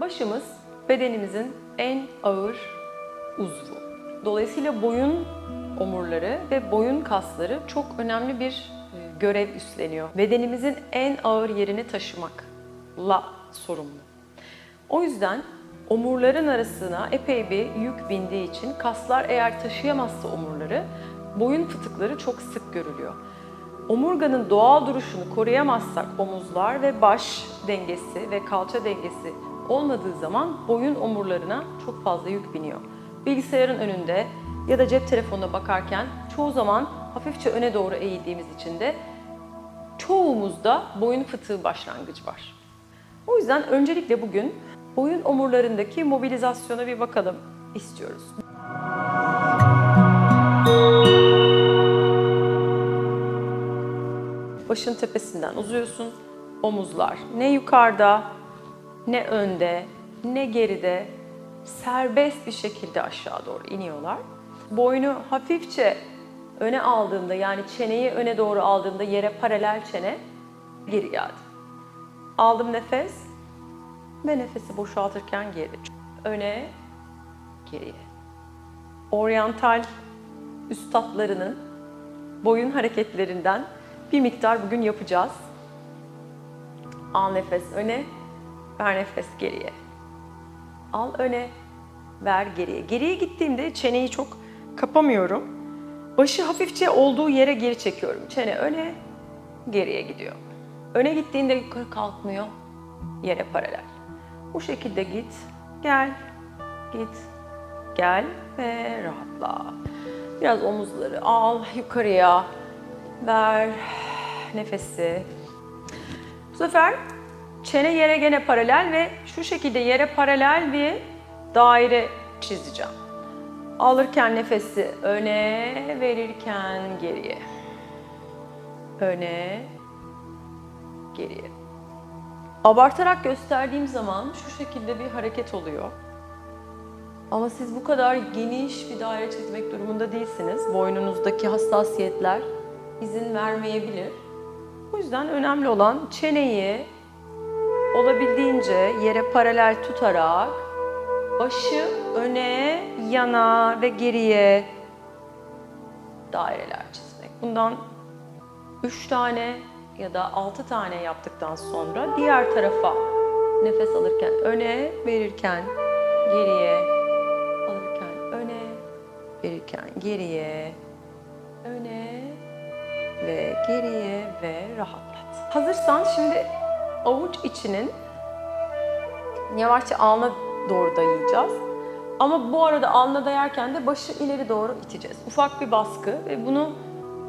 Başımız bedenimizin en ağır uzvu. Dolayısıyla boyun omurları ve boyun kasları çok önemli bir e, görev üstleniyor. Bedenimizin en ağır yerini taşımakla sorumlu. O yüzden omurların arasına epey bir yük bindiği için kaslar eğer taşıyamazsa omurları boyun fıtıkları çok sık görülüyor. Omurganın doğal duruşunu koruyamazsak omuzlar ve baş dengesi ve kalça dengesi olmadığı zaman boyun omurlarına çok fazla yük biniyor. Bilgisayarın önünde ya da cep telefonuna bakarken çoğu zaman hafifçe öne doğru eğildiğimiz için de çoğumuzda boyun fıtığı başlangıcı var. O yüzden öncelikle bugün boyun omurlarındaki mobilizasyona bir bakalım istiyoruz. Başın tepesinden uzuyorsun. Omuzlar ne yukarıda, ne önde, ne geride serbest bir şekilde aşağı doğru iniyorlar. Boynu hafifçe öne aldığında yani çeneyi öne doğru aldığında yere paralel çene geri geldi. Aldım nefes ve nefesi boşaltırken geri. Öne, geriye. Oryantal üstadlarının boyun hareketlerinden bir miktar bugün yapacağız. Al nefes öne, ver nefes geriye. Al öne, ver geriye. Geriye gittiğimde çeneyi çok kapamıyorum. Başı hafifçe olduğu yere geri çekiyorum. Çene öne, geriye gidiyor. Öne gittiğinde yukarı kalkmıyor, yere paralel. Bu şekilde git, gel, git, gel ve rahatla. Biraz omuzları al yukarıya, ver nefesi. Bu sefer çene yere gene paralel ve şu şekilde yere paralel bir daire çizeceğim. Alırken nefesi öne, verirken geriye. Öne, geriye. Abartarak gösterdiğim zaman şu şekilde bir hareket oluyor. Ama siz bu kadar geniş bir daire çizmek durumunda değilsiniz. Boynunuzdaki hassasiyetler izin vermeyebilir. O yüzden önemli olan çeneyi olabildiğince yere paralel tutarak başı öne, yana ve geriye daireler çizmek. Bundan 3 tane ya da 6 tane yaptıktan sonra diğer tarafa nefes alırken öne, verirken geriye, alırken öne, verirken geriye, öne ve geriye ve rahatlat. Hazırsan şimdi avuç içinin yavaşça alnına doğru dayayacağız. Ama bu arada alnına dayarken de başı ileri doğru iteceğiz. Ufak bir baskı ve bunu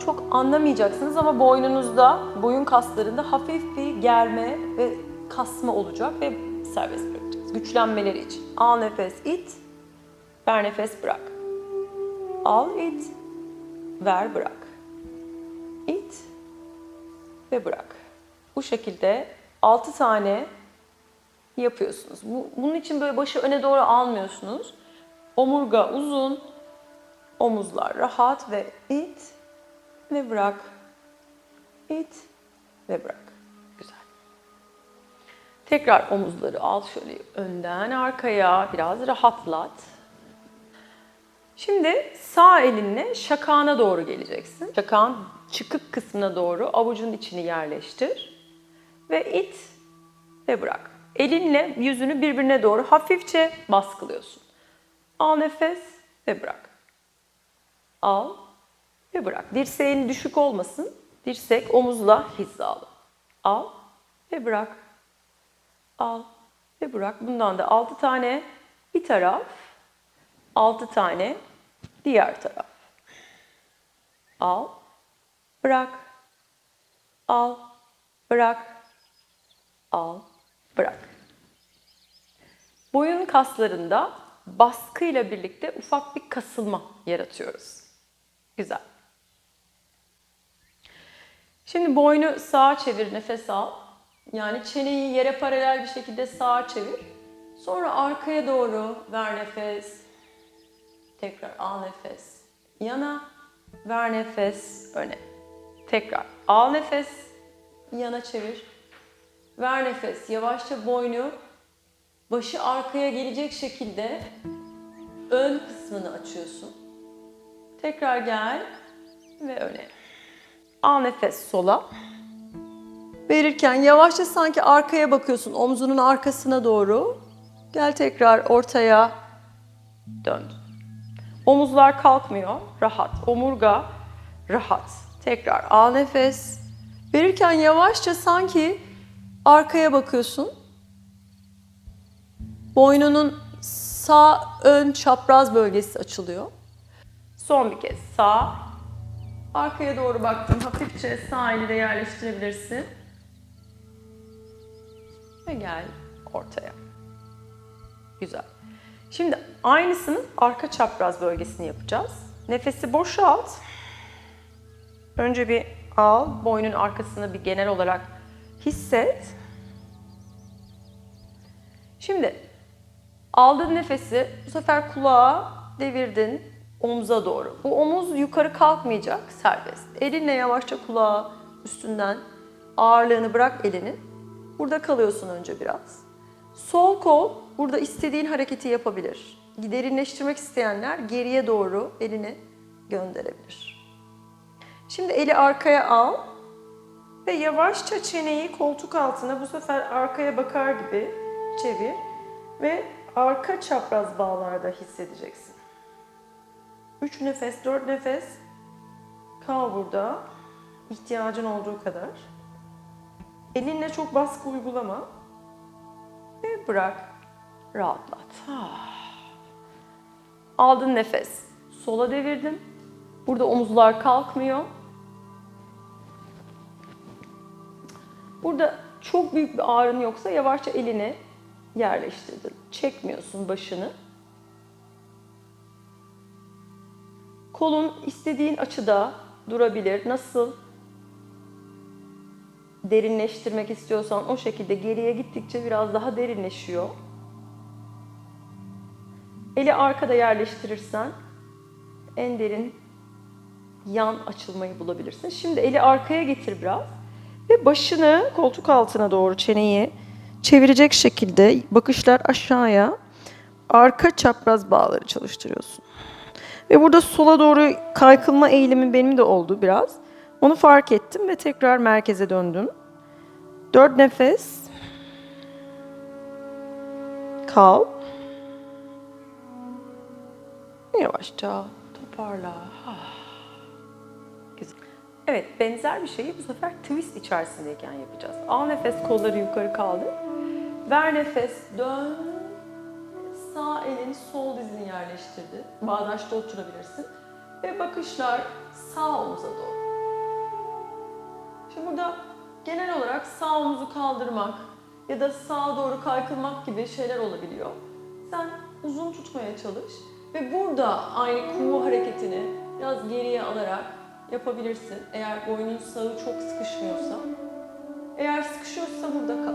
çok anlamayacaksınız ama boynunuzda, boyun kaslarında hafif bir germe ve kasma olacak ve serbest bırakacağız. Güçlenmeleri için. Al nefes it, ver nefes bırak. Al it, ver bırak. İt ve bırak. Bu şekilde 6 tane yapıyorsunuz. Bu, bunun için böyle başı öne doğru almıyorsunuz. Omurga uzun, omuzlar rahat ve it ve bırak. İt ve bırak. Güzel. Tekrar omuzları al şöyle önden arkaya biraz rahatlat. Şimdi sağ elinle şakağına doğru geleceksin. Şakağın çıkık kısmına doğru avucun içini yerleştir. Ve it ve bırak. Elinle yüzünü birbirine doğru hafifçe baskılıyorsun. Al nefes ve bırak. Al ve bırak. Dirseğin düşük olmasın. Dirsek omuzla hizalı. Al ve bırak. Al ve bırak. Bundan da 6 tane bir taraf, 6 tane diğer taraf. Al, bırak. Al, bırak. Al, bırak. Boyun kaslarında baskıyla birlikte ufak bir kasılma yaratıyoruz. Güzel. Şimdi boynu sağa çevir, nefes al. Yani çeneyi yere paralel bir şekilde sağa çevir. Sonra arkaya doğru ver nefes. Tekrar al nefes. Yana, ver nefes öne. Tekrar al nefes, yana çevir. Ver nefes. Yavaşça boynu Başı arkaya gelecek şekilde ön kısmını açıyorsun. Tekrar gel ve öne. Al nefes sola. Verirken yavaşça sanki arkaya bakıyorsun, omzunun arkasına doğru. Gel tekrar ortaya dön. Omuzlar kalkmıyor, rahat. Omurga rahat. Tekrar al nefes. Verirken yavaşça sanki arkaya bakıyorsun. Boynunun sağ ön çapraz bölgesi açılıyor. Son bir kez sağ. Arkaya doğru baktım. Hafifçe sağ eli de yerleştirebilirsin. Ve gel ortaya. Güzel. Şimdi aynısının arka çapraz bölgesini yapacağız. Nefesi boşalt. Önce bir al, boynun arkasını bir genel olarak hisset. Şimdi aldığın nefesi bu sefer kulağa devirdin omza doğru. Bu omuz yukarı kalkmayacak, serbest. Elinle yavaşça kulağa üstünden ağırlığını bırak elinin. Burada kalıyorsun önce biraz. Sol kol burada istediğin hareketi yapabilir. Derinleştirmek isteyenler geriye doğru elini gönderebilir. Şimdi eli arkaya al ve yavaşça çeneyi koltuk altına bu sefer arkaya bakar gibi çevir ve arka çapraz bağlarda hissedeceksin. 3 nefes, 4 nefes kal burada. ihtiyacın olduğu kadar. Elinle çok baskı uygulama. Ve bırak. Rahatlat. Ah. Aldın nefes. Sola devirdin. Burada omuzlar kalkmıyor. Burada çok büyük bir ağrın yoksa yavaşça elini yerleştirdin. Çekmiyorsun başını. Kolun istediğin açıda durabilir. Nasıl derinleştirmek istiyorsan o şekilde geriye gittikçe biraz daha derinleşiyor. Eli arkada yerleştirirsen en derin yan açılmayı bulabilirsin. Şimdi eli arkaya getir biraz ve başını koltuk altına doğru çeneyi çevirecek şekilde bakışlar aşağıya arka çapraz bağları çalıştırıyorsun. Ve burada sola doğru kaykılma eğilimi benim de oldu biraz. Onu fark ettim ve tekrar merkeze döndüm. Dört nefes. Kal. Yavaşça toparla. Evet, benzer bir şeyi bu sefer twist içerisindeyken yapacağız. Al nefes, kolları yukarı kaldır. Ver nefes, dön. Sağ elin sol dizini yerleştirdi. Bağdaşta oturabilirsin. Ve bakışlar sağ omuza doğru. Şimdi burada genel olarak sağ omuzu kaldırmak ya da sağa doğru kaykılmak gibi şeyler olabiliyor. Sen uzun tutmaya çalış ve burada aynı kuğu hareketini biraz geriye alarak yapabilirsin. Eğer boynun sağı çok sıkışmıyorsa. Eğer sıkışıyorsa burada kal.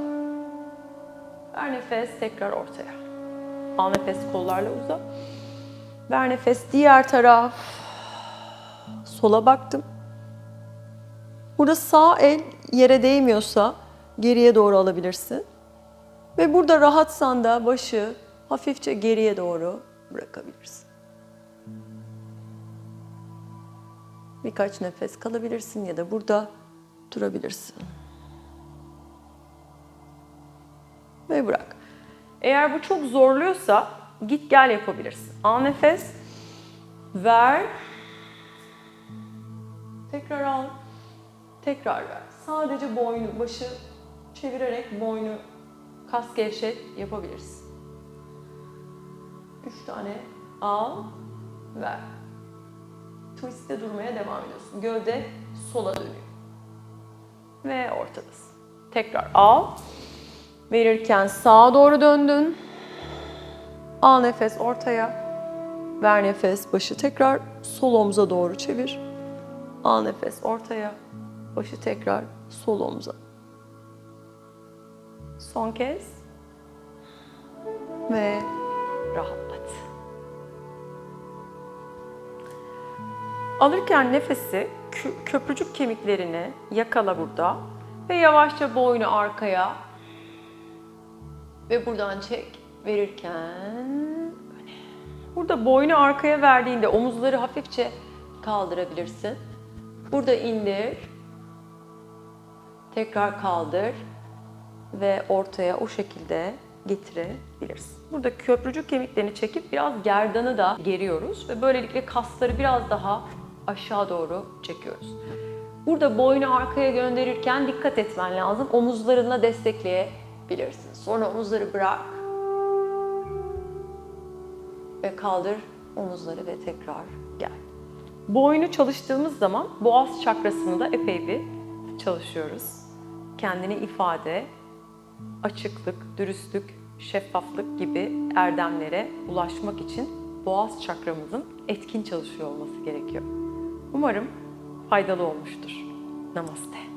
Ver nefes tekrar ortaya. Al nefes kollarla uza. Ver nefes diğer taraf. Sola baktım. Burada sağ el yere değmiyorsa geriye doğru alabilirsin. Ve burada rahatsan da başı hafifçe geriye doğru bırakabilirsin. Birkaç nefes kalabilirsin ya da burada durabilirsin. Ve bırak. Eğer bu çok zorluyorsa git gel yapabilirsin. Al nefes. Ver. Tekrar al. Tekrar ver. Sadece boynu, başı çevirerek boynu kas gevşet yapabilirsin. Üç tane al, ver. Twist'te durmaya devam ediyorsun. Gövde sola dönüyor. Ve ortadasın. Tekrar al. Verirken sağa doğru döndün. Al nefes ortaya. Ver nefes başı tekrar sol omuza doğru çevir. Al nefes ortaya. Başı tekrar sol omuza. Son kez. Ve rahatlat. Alırken nefesi kö- köprücük kemiklerini yakala burada ve yavaşça boynu arkaya ve buradan çek. verirken. Burada boynu arkaya verdiğinde omuzları hafifçe kaldırabilirsin. Burada indir. Tekrar kaldır ve ortaya o şekilde getirebilirsin. Burada köprücük kemiklerini çekip biraz gerdanı da geriyoruz ve böylelikle kasları biraz daha aşağı doğru çekiyoruz. Burada boynu arkaya gönderirken dikkat etmen lazım. Omuzlarınla destekleyebilirsin. Sonra omuzları bırak ve kaldır omuzları ve tekrar gel. Boynu çalıştığımız zaman boğaz çakrasını da epey bir çalışıyoruz. Kendini ifade, açıklık, dürüstlük, şeffaflık gibi erdemlere ulaşmak için boğaz çakramızın etkin çalışıyor olması gerekiyor. Umarım faydalı olmuştur. Namaste.